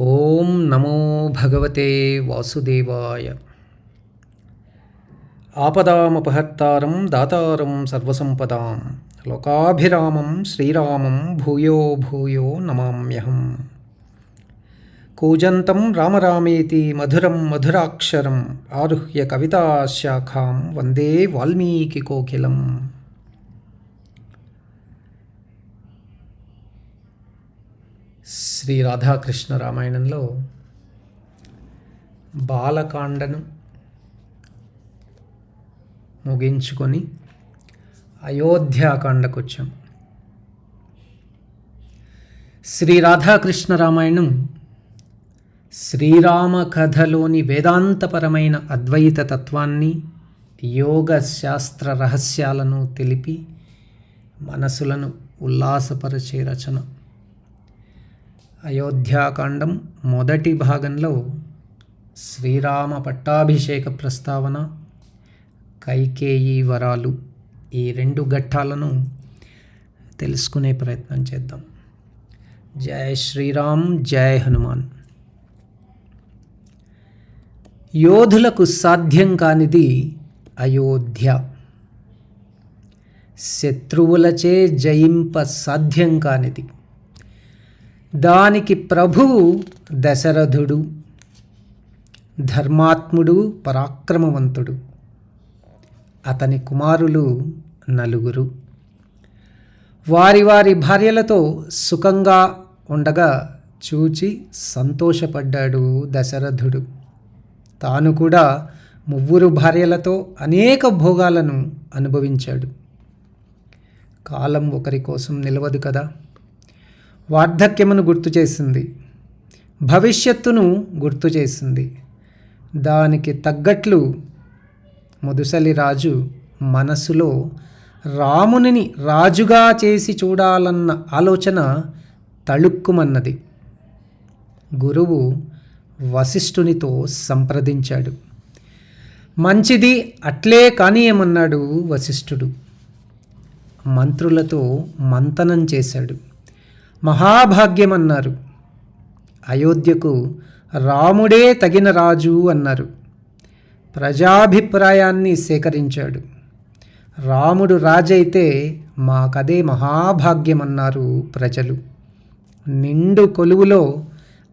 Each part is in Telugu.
ఓం నమో భగవతే వాసుదేవాయ. ఆపదామపహర్తారం దాతారం సర్వసంపదాం. లోకాభిరామం శ్రీరామం భూయో భూయో నమామ్యహం. కూజంతం రామరామేతి మధురం మధురాక్షరం ఆరుహ్య కవితాశాఖాం వందే వాల్మీకి కోకిలం. శ్రీ రాధాకృష్ణ రామాయణంలో బాలకాండను ముగించుకొని అయోధ్యాకాండకు వచ్చాం శ్రీ రాధాకృష్ణ రామాయణం శ్రీరామ కథలోని వేదాంతపరమైన అద్వైత తత్వాన్ని యోగ శాస్త్ర రహస్యాలను తెలిపి మనసులను ఉల్లాసపరిచే రచన. అయోధ్యాకాండం మొదటి భాగంలో శ్రీరామ పట్టాభిషేక ప్రస్తావన కైకేయి వరాలు ఈ రెండు ఘట్టాలను తెలుసుకునే ప్రయత్నం చేద్దాం. జై శ్రీరామ్ జై హనుమాన్. యోధులకు సాధ్యం కానిది అయోధ్య. శత్రువులచే జయింప సాధ్యం కానిది దానికి ప్రభువు దశరథుడు ధర్మాత్ముడు పరాక్రమవంతుడు. అతని కుమారులు నలుగురు. వారి వారి భార్యలతో సుఖంగా ఉండగా చూచి సంతోషపడ్డాడు దశరథుడు. తాను కూడా ముగ్గురు భార్యలతో అనేక భోగాలను అనుభవించాడు. కాలం ఒకరి కోసం నిలవదు కదా? వార్ధక్యమును గుర్తు చేసింది. భవిష్యత్తును గుర్తు చేసింది. దానికి తగ్గట్లు ముదుసలి రాజు మనసులో రామునిని రాజుగా చేసి చూడాలన్న ఆలోచన తళుక్కుమన్నది. గురువు వశిష్ఠునితో సంప్రదించాడు. మంచిది అట్లే కానీయమన్నాడు వశిష్ఠుడు. మంత్రులతో మంతనం చేశాడు. మహాభాగ్యమన్నారు. అయోధ్యకు రాముడే తగిన రాజు అన్నారు. ప్రజాభిప్రాయాన్ని సేకరించాడు. రాముడు రాజైతే మాకదే మహాభాగ్యమన్నారు ప్రజలు. నిండు కొలువులో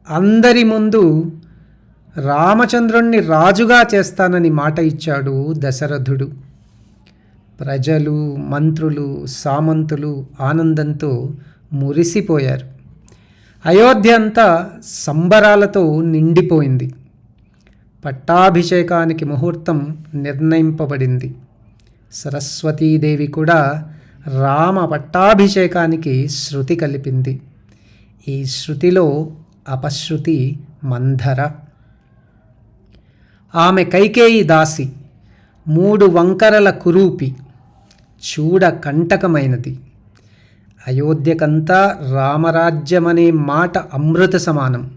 అందరి ముందు రామచంద్రుణ్ణి రాజుగా చేస్తానని మాట ఇచ్చాడు దశరథుడు. ప్రజలు మంత్రులు సామంతులు ఆనందంతో మురిసిపోయారు. అయోధ్య అంతా సంబరాలతో నిండిపోయింది. పట్టాభిషేకానికి ముహూర్తం నిర్ణయింపబడింది. సరస్వతీదేవి కూడా రామ పట్టాభిషేకానికి శృతి కలిపింది. ఈ శృతిలో అపశృతి మంధర. ఆమె కైకేయి దాసి మూడు వంకరల కురూపి చూడ కంటకమైనది. అయోధ్యకంతా రామరాజ్యమనే మాట అమృత సమానం.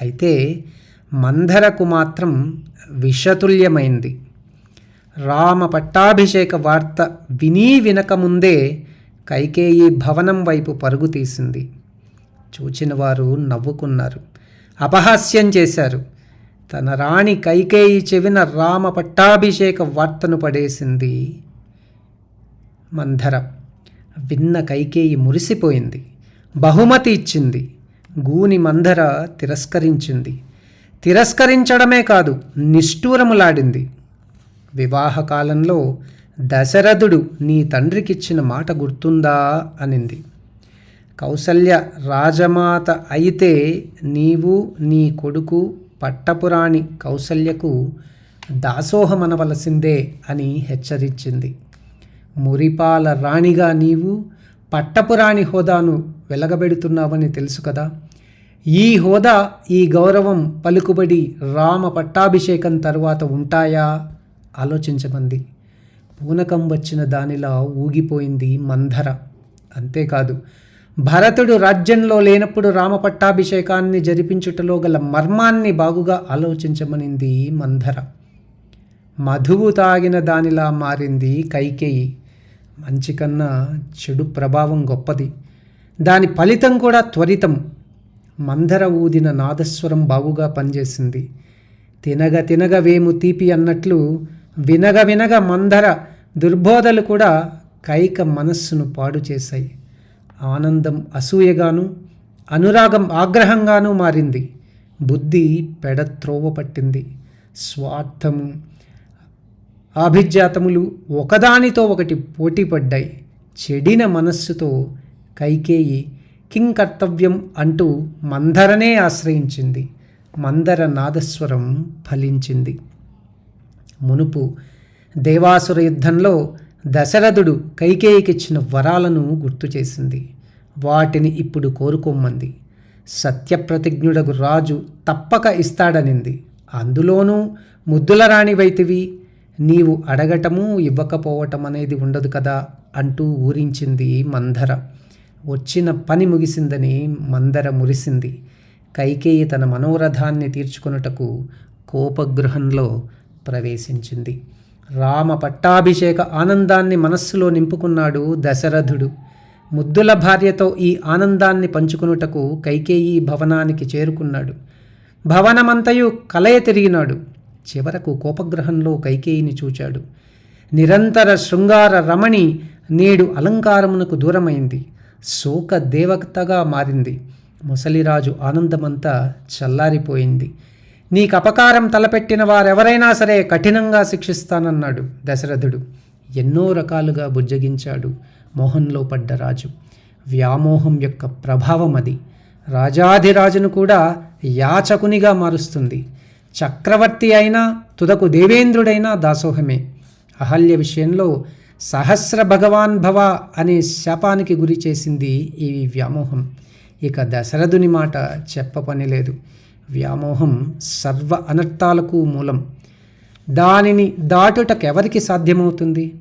అయితే మంధరకు మాత్రం విషతుల్యమైంది. రామ పట్టాభిషేక వార్త వినీ వినకముందే కైకేయి భవనం వైపు పరుగు తీసింది. చూచిన వారు నవ్వుకున్నారు. అపహాస్యం చేశారు. తన రాణి కైకేయి చెవిన రామ పట్టాభిషేక వార్తను పడేసింది మంధర. విన్న కైకేయి మురిసిపోయింది. బహుమతి ఇచ్చింది. గూని మందర తిరస్కరించింది. తిరస్కరించడమే కాదు నిష్ఠూరములాడింది. వివాహకాలంలో దశరథుడు నీ తండ్రికిచ్చిన మాట గుర్తుందా? అనింది. కౌసల్య రాజమాత అయితే నీవు నీ కొడుకు పట్టపురాణి కౌసల్యకు దాసోహమనవలసిందే అని హెచ్చరించింది. మురిపాల రాణిగా నీవు పట్టపురాణి హోదాను వెలగబెడుతున్నావని తెలుసు కదా. ఈ హోదా ఈ గౌరవం పలుకుబడి రామ పట్టాభిషేకం తరువాత ఉంటాయా? ఆలోచించమంది. పూనకం వచ్చిన దానిలా ఊగిపోయింది మంధర. అంతేకాదు భరతుడు రాజ్యంలో లేనప్పుడు రామ పట్టాభిషేకాన్ని జరిపించుటలో గల మర్మాన్ని బాగుగా ఆలోచించమనింది మంధర. మధువు తాగిన దానిలా మారింది కైకేయి. మంచి కన్నా చెడు ప్రభావం గొప్పది. దాని ఫలితం కూడా త్వరితం. మందర ఊదిన నాదస్వరం బాగుగా పనిచేసింది. తినగ తినగ వేము తీపి అన్నట్లు వినగ వినగ మందర దుర్బోధలు కూడా కైక మనస్సును పాడు చేశాయి. ఆనందం అసూయగాను అనురాగం ఆగ్రహంగానూ మారింది. బుద్ధి పెడత్రోవ పట్టింది. స్వార్థము ఆభిజాతములు ఒకదానితో ఒకటి పోటీపడ్డాయి. చెడిన మనస్సుతో కైకేయి కింగ్ కర్తవ్యం అంటూ మందరనే ఆశ్రయించింది. మందర నాదస్వరం ఫలించింది. మునుపు దేవాసుర యుద్ధంలో దశరథుడు కైకేయికిచ్చిన వరాలను గుర్తు చేసింది. వాటిని ఇప్పుడు కోరుకోమ్మంది. సత్యప్రతిజ్ఞుడకు రాజు తప్పక ఇస్తాడనింది. అందులోనూ ముద్దుల రాణివైతివి నీవు అడగటము ఇవ్వకపోవటం అనేది ఉండదు కదా అంటూ ఊరించింది మందర వచ్చిన పని ముగిసిందని మందర మురిసింది. కైకేయి తన మనోరథాన్ని తీర్చుకొనుటకు కోపగృహంలో ప్రవేశించింది. రామ పట్టాభిషేక ఆనందాన్ని మనస్సులో నింపుకున్నాడు దశరథుడు. ముద్దుల భార్యతో ఈ ఆనందాన్ని పంచుకునుటకు కైకేయి భవనానికి చేరుకున్నాడు. భవనమంతయు కలయ తిరిగినాడు చివరకు కోపగ్రహంలో కైకేయిని చూచాడు. నిరంతర శృంగార రమణి నేడు అలంకారమునకు దూరమైంది. శోక దేవతగా మారింది. ముసలిరాజు ఆనందమంతా చల్లారిపోయింది. నీకు అపకారం తలపెట్టిన వారెవరైనా సరే కఠినంగా శిక్షిస్తానన్నాడు దశరథుడు. ఎన్నో రకాలుగా బుజ్జగించాడు మోహంలో పడ్డ రాజు. వ్యామోహం యొక్క ప్రభావం అది రాజాధిరాజును కూడా యాచకునిగా మారుస్తుంది. చక్రవర్తి అయినా తుదకు దేవేంద్రుడైనా దాసోహమే. అహల్య విషయంలో సహస్ర భగవాన్ భవ అనే శాపానికి గురి చేసింది ఈ వ్యామోహం. ఇక దశరథుని మాట చెప్పపని లేదు. వ్యామోహం సర్వ అనర్థాలకు మూలం. దానిని దాటుటకెవరికి సాధ్యమవుతుంది?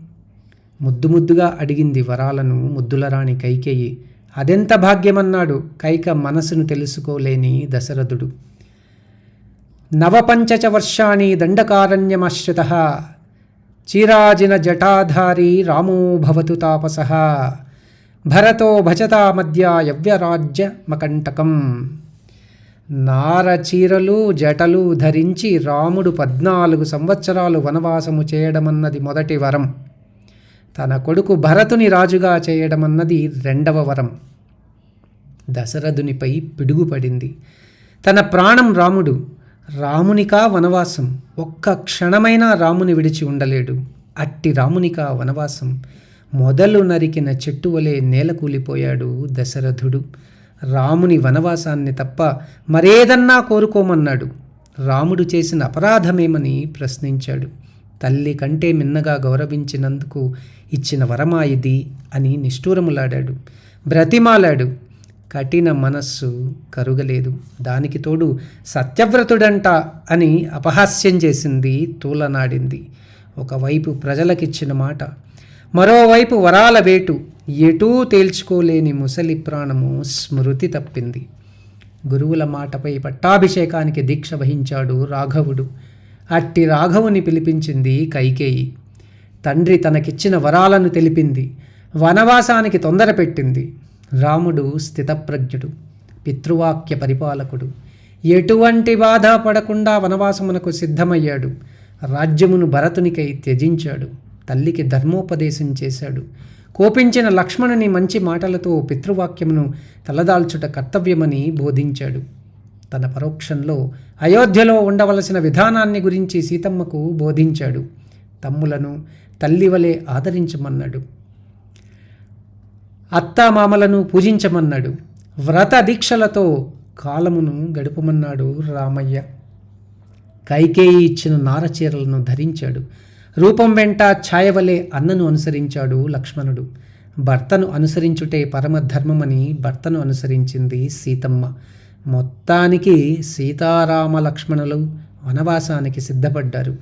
ముద్దు ముద్దుగా అడిగింది వరాలను ముద్దులరాణి కైకేయి. అదెంత భాగ్యమన్నాడు? కైక మనసును తెలుసుకోలేని దశరథుడు. నవపంచచ వర్షాణి దండకారణ్యమాశ్రిత. చీరాజిన జటాధారి రామో భవతు తాపస. భరతో భజతా మధ్య యవ్యరాజ్య మకంటకం. నారచీరలు జటలు ధరించి రాముడు పద్నాలుగు సంవత్సరాలు వనవాసము చేయడమన్నది మొదటి వరం. తన కొడుకు భరతుని రాజుగా చేయడమన్నది రెండవ వరం. దశరథునిపై పిడుగుపడింది. తన ప్రాణం రాముడు రామునికా వనవాసం. ఒక్క క్షణమైనా రాముని విడిచి ఉండలేడు. అట్టి రామునికా వనవాసం. మొదలు నరికిన చెట్టు వలె నేలకూలిపోయాడు దశరథుడు. రాముని వనవాసాన్ని తప్ప మరేదన్నా కోరుకోమన్నాడు. రాముడు చేసిన అపరాధమేమని ప్రశ్నించాడు. తల్లి కంటే మిన్నగా గౌరవించినందుకు ఇచ్చిన వరమా ఇది అని నిష్ఠూరములాడాడు. బ్రతిమాలాడు. కఠిన మనస్సు కరుగలేదు. దానికి తోడు సత్యవ్రతుడంట అని అపహాస్యం చేసింది తూలనాడింది. ఒకవైపు ప్రజలకిచ్చిన మాట మరోవైపు వరాల వేటు ఎటూ తేల్చుకోలేని ముసలి ప్రాణము స్మృతి తప్పింది. గురువుల మాటపై పట్టాభిషేకానికి దీక్ష వహించాడు రాఘవుడు. అట్టి రాఘవుని పిలిపించింది కైకేయి. తండ్రి తనకిచ్చిన వరాలను తెలిపింది వనవాసానికి తొందర పెట్టింది రాముడు స్థితప్రజ్ఞుడు పితృవాక్య పరిపాలకుడు. ఎటువంటి బాధ పడకుండా వనవాసమునకు సిద్ధమయ్యాడు. రాజ్యమును భరతునికై త్యజించాడు. తల్లికి ధర్మోపదేశం చేశాడు. కోపించిన లక్ష్మణుని మంచి మాటలతో పితృవాక్యమును తలదాల్చుట కర్తవ్యమని బోధించాడు. తన పరోక్షంలో అయోధ్యలో ఉండవలసిన విధానాన్ని గురించి సీతమ్మకు బోధించాడు. తమ్ములను తల్లి వలె ఆదరించమన్నాడు. అత్తామామలను పూజించమన్నాడు. వ్రత దీక్షలతో కాలమును గడుపమన్నాడు రామయ్య. కైకేయి ఇచ్చిన నారచీరలను ధరించాడు. రూపం వెంట ఛాయవలే అన్నను అనుసరించాడు లక్ష్మణుడు. భర్తను అనుసరించుటే పరమధర్మమని భర్తను అనుసరించింది సీతమ్మ. మొత్తానికి సీతారామ లక్ష్మణులు వనవాసానికి సిద్ధపడ్డారు.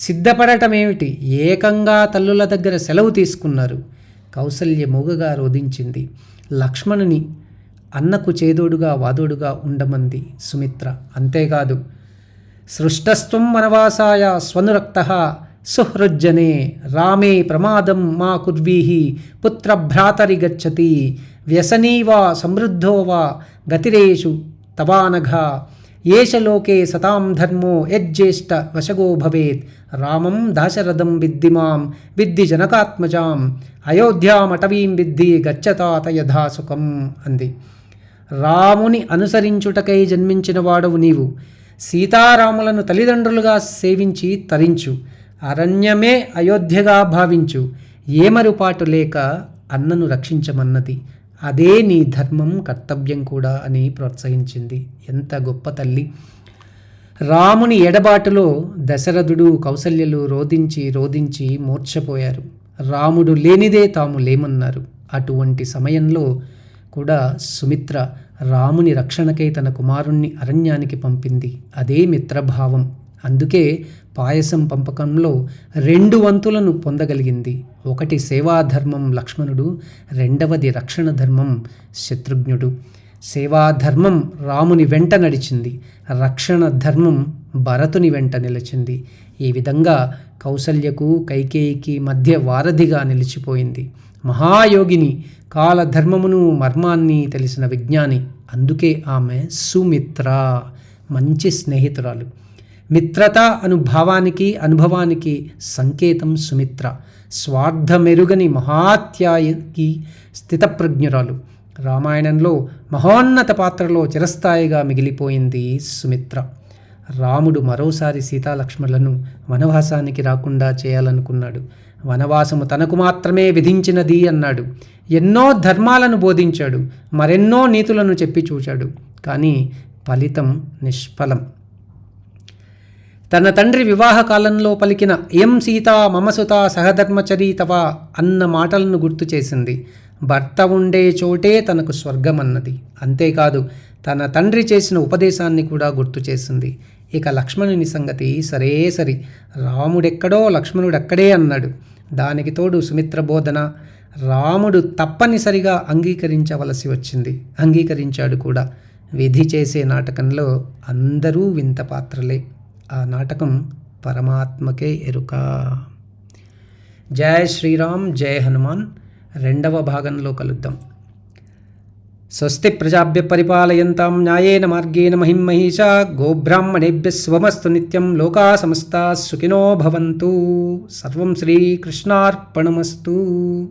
సిద్ధపడటమేమిటి? ఏకంగా తల్లుల దగ్గర సెలవు తీసుకున్నారు. కౌసల్య మూగగా రోధించింది లక్ష్మణుని అన్నకు చేదోడుగా వాదోడుగా ఉండమంది సుమిత్ర. అంతేకాదు సృష్టస్వం వనవాసాయ స్వనురక్త సుహృజ్జనే రామే ప్రమాదం మా కుర్వీహి పుత్రభ్రాతరి గచ్చతి వ్యసనీ వా సమృద్ధో వా గతిరేషు తవానఘ. ఏష లోకే సతాం ధర్మో యజ్జేష్ట వశగో భవేత్. రామం దాశరథం విద్ది మాం విద్ది జనకాత్మజాం. అయోధ్యామటవీం విద్ది గచ్చతాత యథా సుఖం అంది. రాముని అనుసరించుటకై జన్మించిన వాడవు నీవు. సీతారాములను తల్లిదండ్రులుగా సేవించి తరించు. అరణ్యమే అయోధ్యగా భావించు. ఏమరుపాటు లేక అన్నను రక్షించమన్నది. అదే నీ ధర్మం కర్తవ్యం కూడా అని ప్రోత్సహించింది. ఎంత గొప్ప తల్లి. రాముని ఎడబాటులో దశరథుడు కౌసల్యలు రోధించి రోధించి మూర్ఛపోయారు. రాముడు లేనిదే తాము లేమన్నారు. అటువంటి సమయంలో కూడా సుమిత్ర రాముని రక్షణకై తన కుమారుణ్ణి అరణ్యానికి పంపింది. అదే మిత్రభావం. అందుకే పాయసం పంపకంలో రెండు వంతులను పొందగలిగింది. ఒకటి సేవాధర్మం లక్ష్మణుడు రెండవది రక్షణ ధర్మం శత్రుఘ్నుడు. సేవాధర్మం రాముని వెంట నడిచింది రక్షణ ధర్మం భరతుని వెంట నిలిచింది. ఈ విధంగా కౌసల్యకు కైకేయికి మధ్య వారధిగా నిలిచిపోయింది. మహాయోగిని కాలధర్మమును మర్మాన్ని తెలిసిన విజ్ఞాని. అందుకే ఆమె సుమిత్ర మంచి స్నేహితురాలు. మిత్రత అనుభావానికి అనుభవానికి సంకేతం సుమిత్ర. స్వార్థమెరుగని మహాత్యాయకి స్థితప్రజ్ఞురాలు. రామాయణంలో మహోన్నత పాత్రలో చిరస్థాయిగా మిగిలిపోయింది సుమిత్ర. రాముడు మరోసారి సీతాలక్ష్మణులను వనవాసానికి రాకుండా చేయాలనుకున్నాడు. వనవాసము తనకు మాత్రమే విధించినది అన్నాడు. ఎన్నో ధర్మాలను బోధించాడు. మరెన్నో నీతులను చెప్పి చూచాడు. కానీ ఫలితం నిష్ఫలం. తన తండ్రి వివాహ కాలంలో పలికిన ఎం సీత మమసుత సహధర్మచరి తవ అన్న మాటలను గుర్తు చేసింది. భర్త ఉండే చోటే తనకు స్వర్గమన్నది. అంతేకాదు తన తండ్రి చేసిన ఉపదేశాన్ని కూడా గుర్తు చేసింది. ఇక లక్ష్మణుని సంగతి సరే సరి. రాముడెక్కడో లక్ష్మణుడెక్కడే అన్నాడు. దానికి తోడు సుమిత్ర బోధన. రాముడు తప్పనిసరిగా అంగీకరించవలసి వచ్చింది. అంగీకరించాడు కూడా. విధి చేసే నాటకంలో అందరూ వింత పాత్రలే. ఆ నాటకం పరమాత్మకే ఎరుక. జయ శ్రీరామ్ జయ హనుమాన్. రెండవ భాగంలో కలుద్దాం. స్వస్తి ప్రజాభ్య పరిపాలయంతాం న్యాయేన మార్గేణ మహిం మహిషా గోబ్రాహ్మణేభ్య స్వమస్తు నిత్యం లోకా సమస్త సుఖినో భవంతు. సర్వం శ్రీకృష్ణార్పణమస్తు.